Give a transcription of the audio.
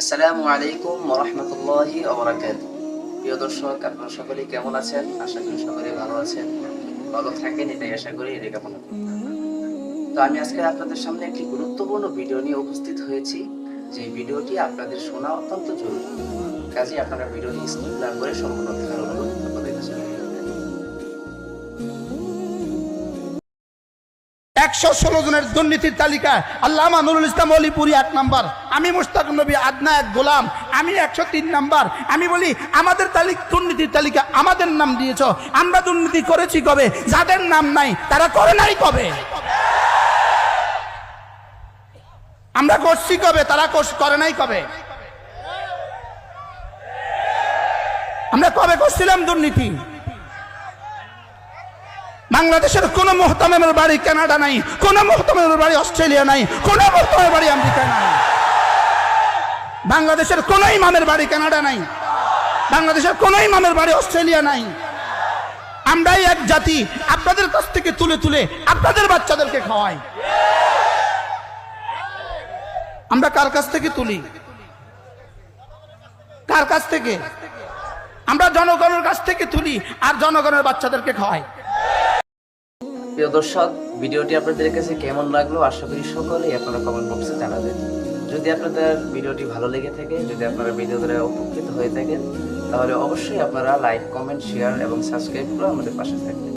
আসসালামু আলাইকুম রহমতুল্লাহি ওবরাকাত প্রিয় দর্শক, আপনারা সকলেই কেমন আছেন? আশা করি সকলে ভালো আছেন। ভালো থাকেন, এটাই আশা করি, এটাই কামনা তো আমি আজকে আপনাদের সামনে একটি গুরুত্বপূর্ণ ভিডিও নিয়ে উপস্থিত হয়েছি। যে ভিডিওটি আপনাদের শোনা অত্যন্ত জরুরি। কাজে আপনারা ভিডিওটি স্কিপ না করে সম্পূর্ণ দেখার অনুরোধ আপনাদের কাছে একশো ষোলো জনের দুর্নীতির তালিকায় আল্লামা নুরুল ইসলাম অলিপুরি এক নাম্বার, আমি মুস্তাক নবী আদনা এক গোলাম, আমি একশো তিন নাম্বার। আমি বলি, আমাদের তালিক দুর্নীতির তালিকা আমাদের নাম দিয়েছ, আমরা দুর্নীতি করেছি কবে? যাদের নাম নাই, তারা করে নাই কবে? আমরা করছি কবে? তারা করে নাই কবে? আমরা কবে করছিলাম দুর্নীতি? বাংলাদেশের কোন মোহতামের বাড়ি কানাডা নাই, কোন মোহতামের বাড়ি অস্ট্রেলিয়া নাই, কোন মোহতামের বাড়ি আমেরিকা নাই। বাংলাদেশের কোন ইমামের বাড়ি কানাডা নাই, বাংলাদেশের কোন ইমামের বাড়ি অস্ট্রেলিয়া নাই। আমরাই এক জাতি, আপনাদের কাছ থেকে তুলে তুলে আপনাদের বাচ্চাদেরকে খাওয়াই। আমরা কার কাছ থেকে তুলি? কার কাছ থেকে? আমরা জনগণের কাছ থেকে তুলি আর জনগণের বাচ্চাদেরকে খাওয়াই। প্রিয় দর্শক, ভিডিওটি আপনাদের কাছে কেমন লাগল আশা করি সকলেই আপনারা কমেন্ট বক্সে জানাবেন। যদি আপনাদের ভিডিওটি ভালো লেগে থাকে, যদি আপনারা ভিডিও দ্বারা উপকৃত হয়ে থাকেন, তাহলে অবশ্যই আপনারা লাইক কমেন্ট শেয়ার এবং সাবস্ক্রাইব করে আমাদের পাশে থাকবেন।